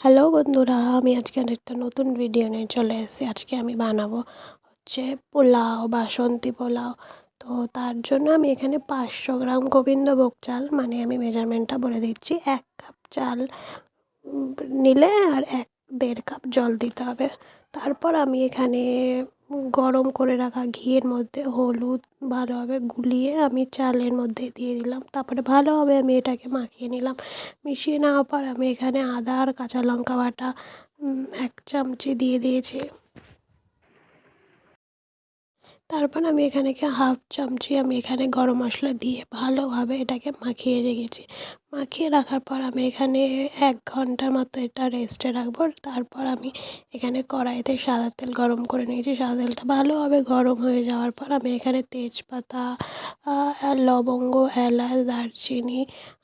Hello বন্ধুরা, আমি আজকে একটা নতুন ভিডিও নিয়ে চলে এসেছি। আজকে আমি বানাবো হচ্ছে পোলাও বাসন্তী পোলাও। তো তার জন্য আমি এখানে পাঁচশো গ্রাম গোবিন্দভোগ চাল মানে আমি মেজারমেন্টটা বলে দিচ্ছি, এক কাপ চাল নিলে আর এক দেড় কাপ জল দিতে হবে। তারপর আমি এখানে গরম করে রাখা ঘিয়ের মধ্যে হলুদ ভালোভাবে গুলিয়ে আমি চালের মধ্যে দিয়ে দিলাম। তারপরে ভালোভাবে আমি এটাকে মাখিয়ে নিলাম। মিশিয়ে নেওয়ার পর আমি এখানে আদা আর কাঁচা লঙ্কা বাটা এক চামচি দিয়ে দিয়েছি। তারপর আমি এখানে হাফ চামচি আমি এখানে গরম মশলা দিয়ে ভালোভাবে এটাকে মাখিয়ে রেখেছি। মাখিয়ে রাখার পর আমি এখানে এক ঘণ্টার মতো এটা রেস্টে রাখব। তারপর আমি এখানে কড়াইতে সাদা তেল গরম করে নিয়েছি। সাদা তেলটা ভালোভাবে গরম হয়ে যাওয়ার পর আমি এখানে তেজপাতা লবঙ্গ, এলাচ, দারচিনি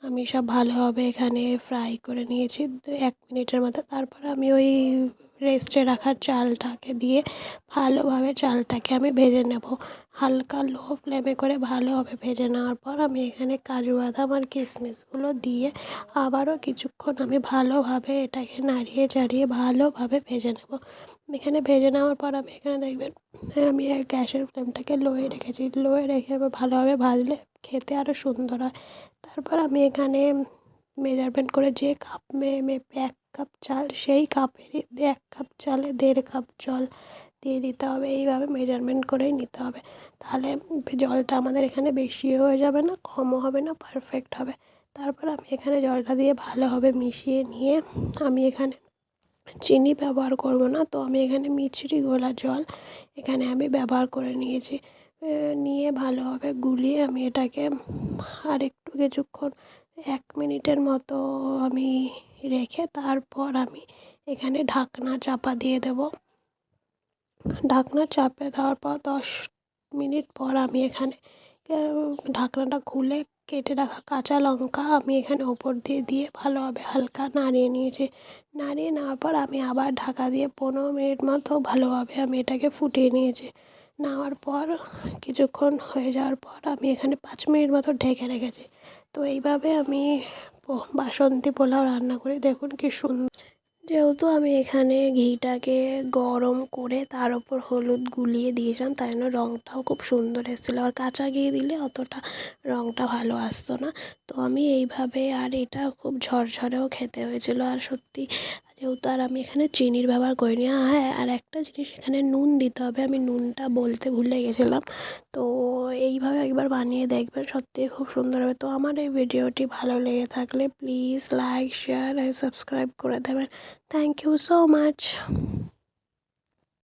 আমি সব ভালোভাবে এখানে ফ্রাই করে নিয়েছি। এক মিনিটের মতো। তারপর আমি ওই রেস্টে রাখা চালটাকে দিয়ে ভালোভাবে চালটাকে আমি ভেজে নেব। হালকা লো ফ্লেমে করে ভালোভাবে ভেজে নেওয়ার পর আমি এখানে কাজু বাদাম আর কিশমিশগুলো দিয়ে আবারও কিছুক্ষণ আমি ভালোভাবে এটাকে নাড়িয়ে চাড়িয়ে ভালোভাবে ভেজে নেব। এখানে ভেজে নেওয়ার পর আমি এখানে দেখবেন, আমি গ্যাসের ফ্লেমটাকে লোয়ে রেখেছি। লোয়ে রেখে ভালোভাবে ভাজলে খেতে আরও সুন্দর হয়। তারপর আমি এখানে মেজারমেন্ট করে যে কাপ মেপে এক কাপ চাল, সেই কাপেরই এক কাপ চালে দেড় কাপ জল দিয়ে দিতে হবে। এইভাবে মেজারমেন্ট করেই নিতে হবে। তাহলে জলটা আমাদের এখানে বেশি হয়ে যাবে না, কমও হবে না পারফেক্ট হবে। তারপর আমি এখানে জলটা দিয়ে ভালোভাবে মিশিয়ে নিয়ে আমি এখানে চিনি ব্যবহার করব না। তো আমি এখানে মিছরি গোলা জল এখানে আমি ব্যবহার করে নিয়েছি। নিয়ে ভালোভাবে গুলিয়ে আমি এটাকে আর একটু কিছুক্ষণ, এক মিনিটের মতো আমি রেখে তারপর আমি এখানে ঢাকনা চাপা দিয়ে দেব। ঢাকনা চাপে দেওয়ার পর দশ মিনিট পর আমি এখানে ঢাকনাটা খুলে কেটে রাখা কাঁচা লঙ্কা আমি এখানে ওপর দিয়ে দিয়ে ভালোভাবে হালকা নাড়িয়ে নিয়েছি। নাড়িয়ে নেওয়ার পর আমি আবার ঢাকা দিয়ে পনেরো মিনিট মতো ভালোভাবে আমি এটাকে ফুটিয়ে নিয়েছি। নেওয়ার পর, কিছুক্ষণ হয়ে যাওয়ার পর আমি এখানে পাঁচ মিনিট মতো ঢেকে রেখেছি। তো এইভাবে আমি বাসন্তী পোলাও রান্না করি। দেখুন কি সুন্দর যেহেতু আমি এখানে ঘিটাকে গরম করে তার ওপর হলুদ গুলিয়ে দিয়েছিলাম, তাই জন্য রঙটাও খুব সুন্দর এসেছিল। আর কাঁচা ঘি দিলে অতটা রঙটা ভালো আসতো না। তো আমি এইভাবে আর এটা খুব ঝরঝরেও খেতে হয়েছিল। আর সত্যি যেহেতু আর আমি এখানে চিনির ব্যবহার করিনি। হ্যাঁ আর একটা জিনিস এখানে নুন দিতে হবে। আমি নুনটা বলতে ভুলে গেছিলাম। তো এইভাবে একবার বানিয়ে দেখবেন। সত্যিই খুব সুন্দর হবে। তো আমার এই ভিডিওটি ভালো লেগে থাকলে please like share and subscribe করে দেবেন। Thank you so much